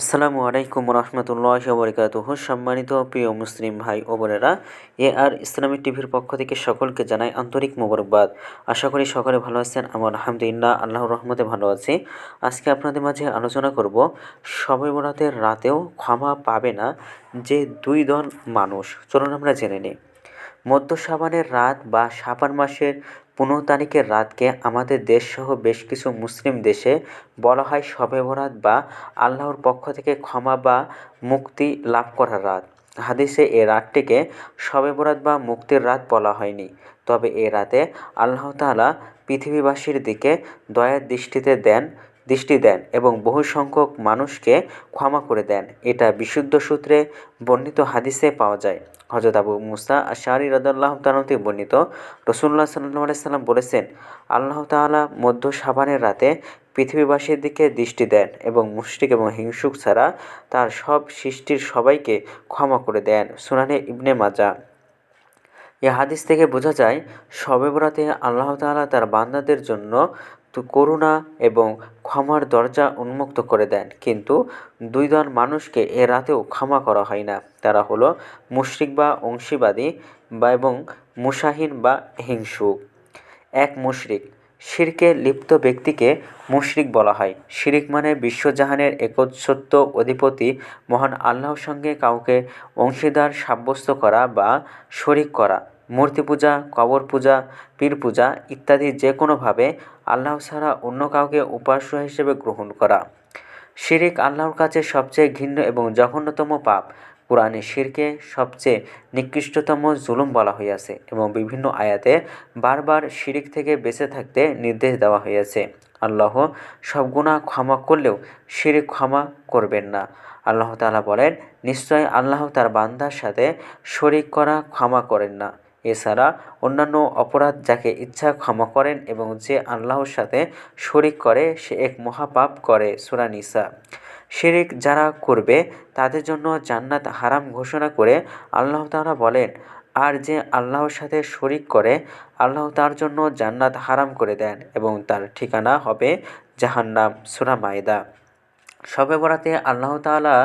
আসসালামু আলাইকুম রহমতুল্লাহ বরকাতুহ। সম্মানিত প্রিয় মুসলিম ভাই ও বোনেরা, এ আর ইসলামিক টিভির পক্ষ থেকে সকলকে জানাই আন্তরিক মোবারকবাদ। আশা করি সকলে ভালো আছেন আমার আলহামদুলিল্লাহ আল্লাহর রহমতে ভালো আছি। আজকে আপনাদের মাঝে আলোচনা করব, সবে বরাতের রাতেও ক্ষমা পাবে না যে দুই দল মানুষ। চলুন আমরা জেনে নিই। মধ্য সাবানের রাত বা সাবান মাসের পনেরো তারিখের রাতকে আমাদের দেশসহ বেশ কিছু মুসলিম দেশে বলা হয় শবে বরাত বা আল্লাহর পক্ষ থেকে ক্ষমা বা মুক্তি লাভ করার রাত। হাদিসে এ রাতটিকে শবে বরাত বা মুক্তির রাত বলা হয়নি। তবে এ রাতে আল্লাহ তাআলা পৃথিবীবাসীর দিকে দয়ার দৃষ্টিতে দেন দৃষ্টি দেন এবং বহু সংখ্যক মানুষকে ক্ষমা করে দেন। এটা বিশুদ্ধ সূত্রে বর্ণিত হাদিসে পাওয়া যায়। হজরত আবু মুসা আশারি রদাল্লাহ তালতে বর্ণিত রসুল্লাহ সাল্লাহ সাল্লাম বলেছেন, আল্লাহ তাআলা মধ্য সাবানের রাতে পৃথিবীবাসীর দিকে দৃষ্টি দেন এবং মুশরিক এবং হিংসুক ছাড়া তার সব সৃষ্টির সবাইকে ক্ষমা করে দেন। সুনানে ইবনে মাজা এ হাদিস থেকে বোঝা যায় শবে বরাতে আল্লাহ তাআলা তার বান্দাদের জন্য করুণা এবং ক্ষমার দরজা উন্মুক্ত করে দেন। কিন্তু দুই দল মানুষকে এ রাতেও ক্ষমা করা হয় না। তারা হলো মুশরিক বা অংশীবাদী বা এবং মুসাহিন বা হিংসুক এক মুশরিক, শিরকে লিপ্ত ব্যক্তিকে মুশরিক বলা হয়। শিরিক মানে বিশ্বজাহানের একচ্ছত্ব অধিপতি, মহান আল্লাহর সঙ্গে কাউকে অংশীদার, সাব্যস্ত করা বা শরিক করা। মূর্তি পূজা, কবর পূজা, পীর পূজা ইত্যাদি যে কোনোভাবে আল্লাহ ছাড়া অন্য কাউকে উপাস্য হিসেবে গ্রহণ করা। শিরিক আল্লাহর কাছে সবচেয়ে ঘৃণ্য এবং জঘন্যতম পাপ। কোরআনে শিরকে সবচেয়ে নিকৃষ্টতম জুলুম বলা হইয়াছে এবং বিভিন্ন আয়াতে বারবার শিরিক থেকে বেঁচে থাকতে নির্দেশ দেওয়া হইয়াছে। আল্লাহ সব গুণা ক্ষমা করলেও শিরিক ক্ষমা করবেন না। আল্লাহ তালা বলেন, নিশ্চয় আল্লাহ তার বান্দার সাথে শরিক করা ক্ষমা করেন না। এছাড়া অন্যান্য অপরাধ যাকে ইচ্ছা ক্ষমা করেন এবং যে আল্লাহর সাথে শরিক করে, সে এক মহাপাপ করে সুরানিসা শিরিক যারা করবে, তাদের জন্য জান্নাত হারাম ঘোষণা করে আল্লাহ তাআলা বলেন, আর যে আল্লাহর সাথে শরিক করে, আল্লাহ তার জন্য জান্নাত হারাম করে দেন এবং তার ঠিকানা হবে জাহান্নাম, সুরা মায়দা। সবে বরাতে আল্লাহ তাআলা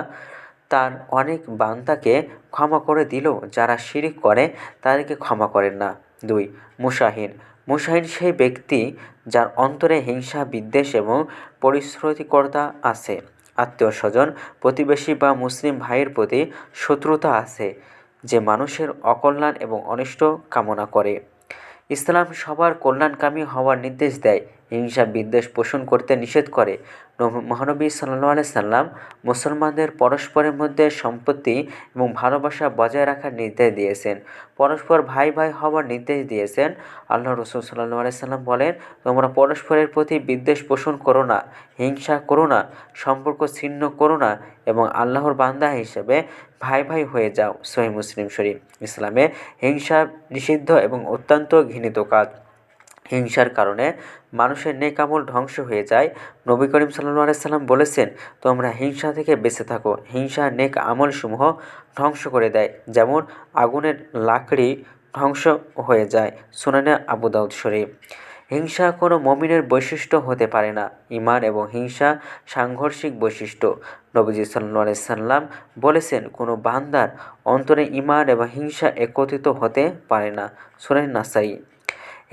তার অনেক বান্দাকে ক্ষমা করে দিল, যারা শিরিক করে, তাদেরকে ক্ষমা করেন না। দুই, মুসাহিন। মুসাহিন সেই ব্যক্তি যার অন্তরে হিংসা, বিদ্বেষ এবং পরিশ্রুতিকর্তা আছে। আত্মীয় স্বজন, প্রতিবেশী বা মুসলিম ভাইয়ের প্রতি শত্রুতা আছে, যে মানুষের অকল্যাণ এবং অনিষ্ট কামনা করে। ইসলাম সবার কল্যাণকামী হওয়ার নির্দেশ দেয়। হিংসা বিদ্বেষ পোষণ করতে নিষেধ করে। মহানবী সাল্লাহ সাল্লাম মুসলমানদের পরস্পরের মধ্যে সম্পত্তি এবং ভালোবাসা বজায় রাখার নির্দেশ দিয়েছেন। পরস্পর ভাই ভাই হওয়ার নির্দেশ দিয়েছেন। আল্লাহ রসুল সাল্লাহ সাল্লাম বলেন, তোমরা পরস্পরের প্রতি বিদ্বেষ পোষণ করো না, হিংসা করো না, সম্পর্ক ছিন্ন করো না এবং আল্লাহর বান্দা হিসেবে ভাই ভাই হয়ে যাও। সহি মুসলিম শরীফ ইসলামে হিংসা নিষিদ্ধ এবং অত্যন্ত ঘৃণিত কাজ। হিংসার কারণে মানুষের নেক আমল ধ্বংস হয়ে যায়। নবী করিম সাল্লু সাল্লাম বলেছেন, তোমরা হিংসা থেকে বেঁচে থাকো। হিংসা নেক আমলসমূহ ধ্বংস করে দেয়। যেমন আগুনের লাকড়ি ধ্বংস হয়ে যায়। সুনানে আবু দাউদ শরীফ। হিংসা কোনো মমিনের বৈশিষ্ট্য হতে পারে না। ইমান এবং হিংসা সাংঘর্ষিক বৈশিষ্ট্য। নবীজি সাল্লু সাল্লাম বলেছেন, কোনো বান্দার অন্তরে ইমান এবং হিংসা একত্রিত হতে পারে না। সুরেন নাসাই।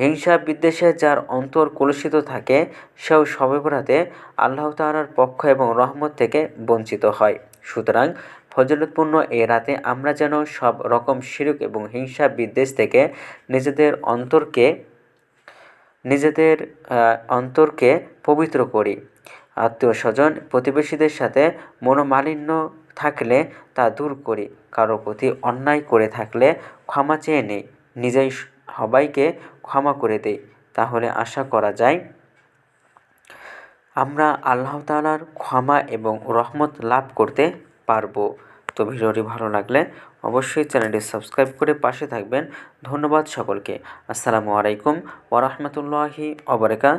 হিংসা বিদ্বেষে যার অন্তর কলুষিত থাকে, সেও সবে বরাতে আল্লাহ তালার পক্ষ এবং রহমত থেকে বঞ্চিত হয়। সুতরাং ফজলতপূর্ণ এ রাতে আমরা যেন সব রকম শিরুক এবং হিংসা বিদ্বেষ থেকে নিজেদের অন্তরকে নিজেদের অন্তরকে পবিত্র করি। আত্মীয় স্বজন প্রতিবেশীদের সাথে মনোমালিন্য থাকলে তা দূর করি। কারও প্রতি অন্যায় করে থাকলে ক্ষমা চেয়ে নেই। নিজেই সবাইকে ক্ষমা করে দেয় তাহলে আশা করা যায়, আমরা আল্লাহ তালার ক্ষমা এবং রহমত লাভ করতে পারব। তো ভিডিওটি ভালো লাগলে অবশ্যই চ্যানেলটি সাবস্ক্রাইব করে পাশে থাকবেন। ধন্যবাদ সকলকে। আসসালামু আলাইকুম ওরহমতুল্লাহি অবরেকা